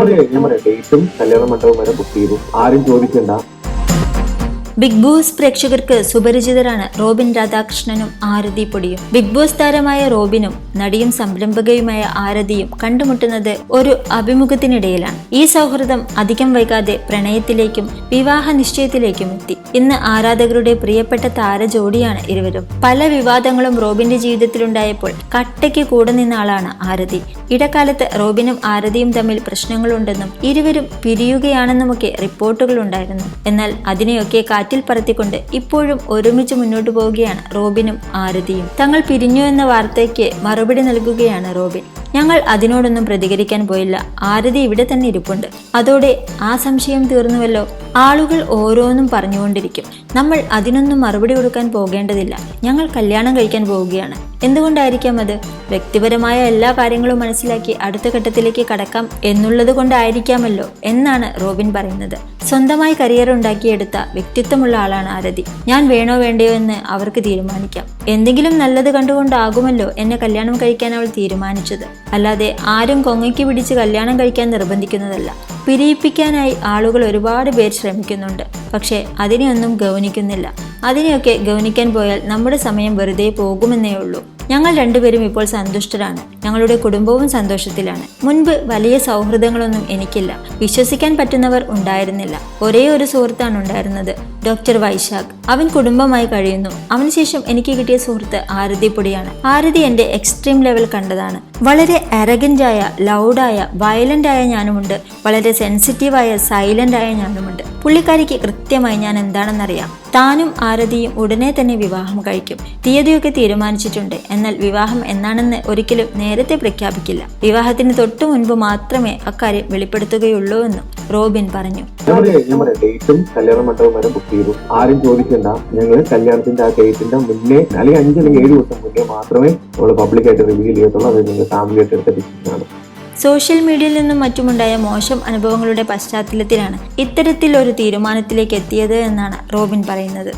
ഡേറ്റും കല്യാണ വരെ ബുക്ക് ചെയ്തു. ആരും ചോദിക്കണ്ട. ബിഗ് ബോസ് പ്രേക്ഷകർക്ക് സുപരിചിതരാണ് റോബിൻ രാധാകൃഷ്ണനും ആരതി പൊടിയും. ബിഗ് ബോസ് താരമായ റോബിനും നടിയും സംരംഭകയുമായ ആരതിയും കണ്ടുമുട്ടുന്നത് ഒരു അഭിമുഖത്തിനിടയിലാണ്. ഈ സൗഹൃദം അധികം വൈകാതെ പ്രണയത്തിലേക്കും വിവാഹ നിശ്ചയത്തിലേക്കും എത്തി. ഇന്ന് ആരാധകരുടെ പ്രിയപ്പെട്ട താരജോഡിയാണ് ഇരുവരും. പല വിവാദങ്ങളും റോബിന്റെ ജീവിതത്തിലുണ്ടായപ്പോൾ കട്ടയ്ക്ക് കൂടെ നിന്ന ആളാണ് ആരതി. ഇടക്കാലത്ത് റോബിനും ആരതിയും തമ്മിൽ പ്രശ്നങ്ങളുണ്ടെന്നും ഇരുവരും പിരിയുകയാണെന്നുമൊക്കെ റിപ്പോർട്ടുകൾ ഉണ്ടായിരുന്നു എന്നാൽ അതിനെയൊക്കെ കാറ്റിൽ പറത്തിക്കൊണ്ട് ഇപ്പോഴും ഒരുമിച്ച് മുന്നോട്ടു പോവുകയാണ് റോബിനും ആരതിയും. തങ്ങൾ പിരിഞ്ഞു എന്ന വാർത്തയ്ക്ക് മറുപടി നൽകുകയാണ് റോബിൻ. ഞങ്ങൾ അതിനോടൊന്നും പ്രതികരിക്കാൻ പോയില്ല. ആരതി ഇവിടെ തന്നെ ഇരിപ്പുണ്ട്. അതോടെ ആ സംശയം തീർന്നുവല്ലോ. ആളുകൾ ഓരോന്നും പറഞ്ഞുകൊണ്ടിരിക്കും. നമ്മൾ അതിനൊന്നും മറുപടി കൊടുക്കാൻ പോകേണ്ടതില്ല. ഞങ്ങൾ കല്യാണം കഴിക്കാൻ പോവുകയാണ്. എന്തുകൊണ്ടായിരിക്കാം അത്? വ്യക്തിപരമായ എല്ലാ കാര്യങ്ങളും മനസ്സിലാക്കി അടുത്ത ഘട്ടത്തിലേക്ക് കടക്കാം എന്നുള്ളത് കൊണ്ടായിരിക്കാമല്ലോ എന്നാണ് റോബിൻ പറയുന്നത്. സ്വന്തമായി കരിയർ ഉണ്ടാക്കിയെടുത്ത വ്യക്തിത്വമുള്ള ആളാണ് ആരതി. ഞാൻ വേണോ വേണ്ടയോ എന്ന് അവർക്ക് തീരുമാനിക്കാം. എന്തെങ്കിലും നല്ലത് കണ്ടുകൊണ്ടാകുമല്ലോ എന്നെ കല്യാണം കഴിക്കാൻ അവൾ തീരുമാനിച്ചത്. അല്ലാതെ ആരും കൊങ്ങയ്ക്ക് പിടിച്ച് കല്യാണം കഴിക്കാൻ നിർബന്ധിക്കുന്നതല്ല. പിരിയിപ്പിക്കാനായി ആളുകൾ ഒരുപാട് പേർ ശ്രമിക്കുന്നുണ്ട്. പക്ഷേ അതിനെയൊന്നും ഗൗനിക്കുന്നില്ല. അതിനെയൊക്കെ ഗൗനിക്കാൻ പോയാൽ നമ്മുടെ സമയം വെറുതെ പോകുമെന്നേ ഉള്ളൂ. ഞങ്ങൾ രണ്ടുപേരും ഇപ്പോൾ സന്തുഷ്ടരാണ്. ഞങ്ങളുടെ കുടുംബവും സന്തോഷത്തിലാണ്. മുൻപ് വലിയ സൗഹൃദങ്ങളൊന്നും എനിക്കില്ല. വിശ്വസിക്കാൻ പറ്റുന്നവർ ഉണ്ടായിരുന്നില്ല. ഒരേ ഒരു സുഹൃത്താണ് ഉണ്ടായിരുന്നത് ഡോക്ടർ വൈശാഖ്. അവൻ കുടുംബമായി കഴിയുന്നു. അവന് ശേഷം എനിക്ക് കിട്ടിയ സുഹൃത്ത് ആരതി പൊടിയാണ്. ആരതി എന്റെ എക്സ്ട്രീം ലെവൽ കണ്ടതാണ്. വളരെ അരഗന്റായ ലൗഡായ വയലന്റായ ഞാനുമുണ്ട്. വളരെ സെൻസിറ്റീവായ സൈലന്റായ ഞാനുമുണ്ട്. പുള്ളിക്കാരിക്ക് കൃത്യമായി ഞാൻ എന്താണെന്നറിയാം. താനും ആരതിയും ഉടനെ തന്നെ വിവാഹം കഴിക്കും. തീയതിയൊക്കെ തീരുമാനിച്ചിട്ടുണ്ട്. എന്നാൽ വിവാഹം എന്നാണെന്ന് ഒരിക്കലും നേരത്തെ പ്രഖ്യാപിക്കില്ല. വിവാഹത്തിന് തൊട്ടു മുൻപ് മാത്രമേ അക്കാര്യം വെളിപ്പെടുത്തുകയുള്ളൂ എന്നും റോബിൻ പറഞ്ഞു. നമ്മുടെ ഞാൻ ഡേറ്റും കല്യാണ മണ്ഡപം വരെ ബുക്ക് ചെയ്തു. ആരും ചോദിക്കണ്ട. ഞങ്ങൾ കല്യാണത്തിന്റെ ആ ഡേറ്റിന്റെ മുന്നേ അല്ലെങ്കിൽ അഞ്ച് അല്ലെങ്കിൽ ഏഴ് ദിവസം മുന്നേ മാത്രമേ നമ്മൾ പബ്ലിക്കായിട്ട് റിവീൽ ചെയ്യത്തുള്ളൂ. അത് നിങ്ങൾ ഫാമിലി ആയിട്ട് എടുത്ത ഡിസിഷനാണ് സോഷ്യൽ മീഡിയയിൽ നിന്നും മറ്റുമുണ്ടായ മോശം അനുഭവങ്ങളുടെ പശ്ചാത്തലത്തിലാണ് ഇത്തരത്തിൽ ഒരു തീരുമാനത്തിലേക്ക് എത്തിയത് എന്നാണ് റോബിൻ പറയുന്നത്.